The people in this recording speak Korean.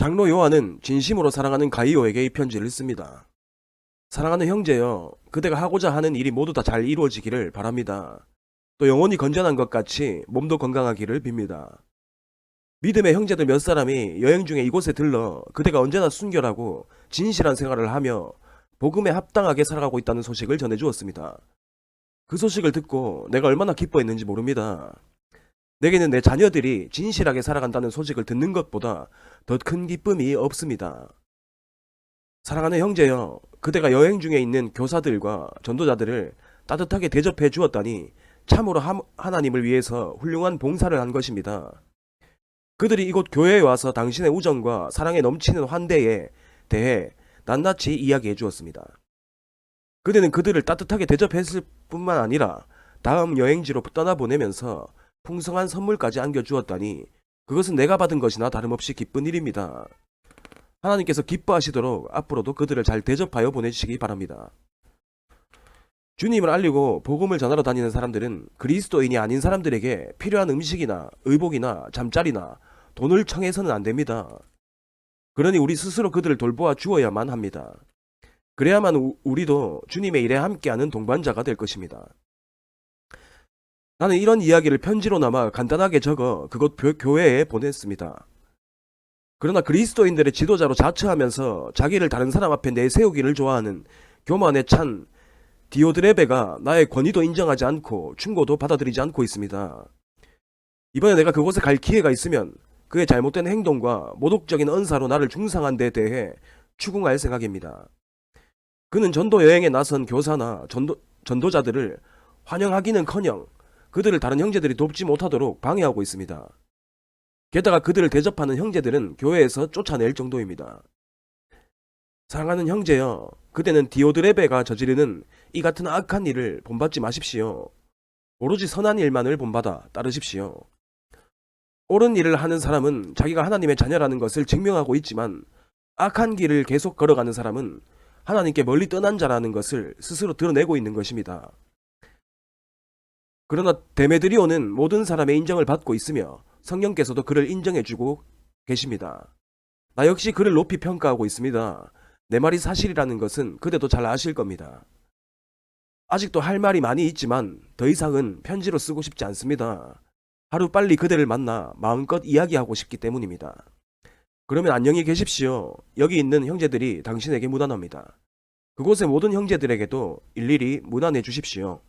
장로 요한은 진심으로 사랑하는 가이오에게 이 편지를 씁니다. 사랑하는 형제여, 그대가 하고자 하는 일이 모두 다 잘 이루어지기를 바랍니다. 또 영혼이 건전한 것 같이 몸도 건강하기를 빕니다. 믿음의 형제들 몇 사람이 여행 중에 이곳에 들러 그대가 언제나 순결하고 진실한 생활을 하며 복음에 합당하게 살아가고 있다는 소식을 전해주었습니다. 그 소식을 듣고 내가 얼마나 기뻐했는지 모릅니다. 내게는 내 자녀들이 진실하게 살아간다는 소식을 듣는 것보다 더 큰 기쁨이 없습니다. 사랑하는 형제여, 그대가 여행 중에 있는 교사들과 전도자들을 따뜻하게 대접해 주었다니 참으로 함- 하나님을 위해서 훌륭한 봉사를 한 것입니다. 그들이 이곳 교회에 와서 당신의 우정과 사랑에 넘치는 환대에 대해 낱낱이 이야기해 주었습니다. 그대는 그들을 따뜻하게 대접했을 뿐만 아니라 다음 여행지로 떠나보내면서 풍성한 선물까지 안겨주었다니 그것은 내가 받은 것이나 다름없이 기쁜 일입니다. 하나님께서 기뻐하시도록 앞으로도 그들을 잘 대접하여 보내주시기 바랍니다. 주님을 알리고 복음을 전하러 다니는 사람들은 그리스도인이 아닌 사람들에게 필요한 음식이나 의복이나 잠자리나 돈을 청해서는 안 됩니다. 그러니 우리 스스로 그들을 돌보아 주어야만 합니다. 그래야만 우- 우리도 주님의 일에 함께하는 동반자가 될 것입니다. 나는 이런 이야기를 편지로나마 간단하게 적어 그곳 교- 교회에 보냈습니다. 그러나 그리스도인들의 지도자로 자처하면서 자기를 다른 사람 앞에 내세우기를 좋아하는 교만에 찬 디오드레베가 나의 권위도 인정하지 않고 충고도 받아들이지 않고 있습니다. 이번에 내가 그곳에 갈 기회가 있으면 그의 잘못된 행동과 모독적인 언사로 나를 중상한 데 대해 추궁할 생각입니다. 그는 전도 여행에 나선 교사나 전도, 전도자들을 환영하기는커녕 그들을 다른 형제들이 돕지 못하도록 방해하고 있습니다. 게다가 그들을 대접하는 형제들은 교회에서 쫓아낼 정도입니다. 사랑하는 형제여, 그대는 디오드레베가 저지르는 이 같은 악한 일을 본받지 마십시오. 오로지 선한 일만을 본받아 따르십시오. 옳은 일을 하는 사람은 자기가 하나님의 자녀라는 것을 증명하고 있지만 악한 길을 계속 걸어가는 사람은 하나님께 멀리 떠난 자라는 것을 스스로 드러내고 있는 것입니다. 그러나 데메드리오는 모든 사람의 인정을 받고 있으며 성령께서도 그를 인정해주고 계십니다. 나 역시 그를 높이 평가하고 있습니다. 내 말이 사실이라는 것은 그대도 잘 아실 겁니다. 아직도 할 말이 많이 있지만 더 이상은 편지로 쓰고 싶지 않습니다. 하루 빨리 그대를 만나 마음껏 이야기하고 싶기 때문입니다. 그러면 안녕히 계십시오. 여기 있는 형제들이 당신에게 무난합니다. 그곳의 모든 형제들에게도 일일이 무난해 주십시오.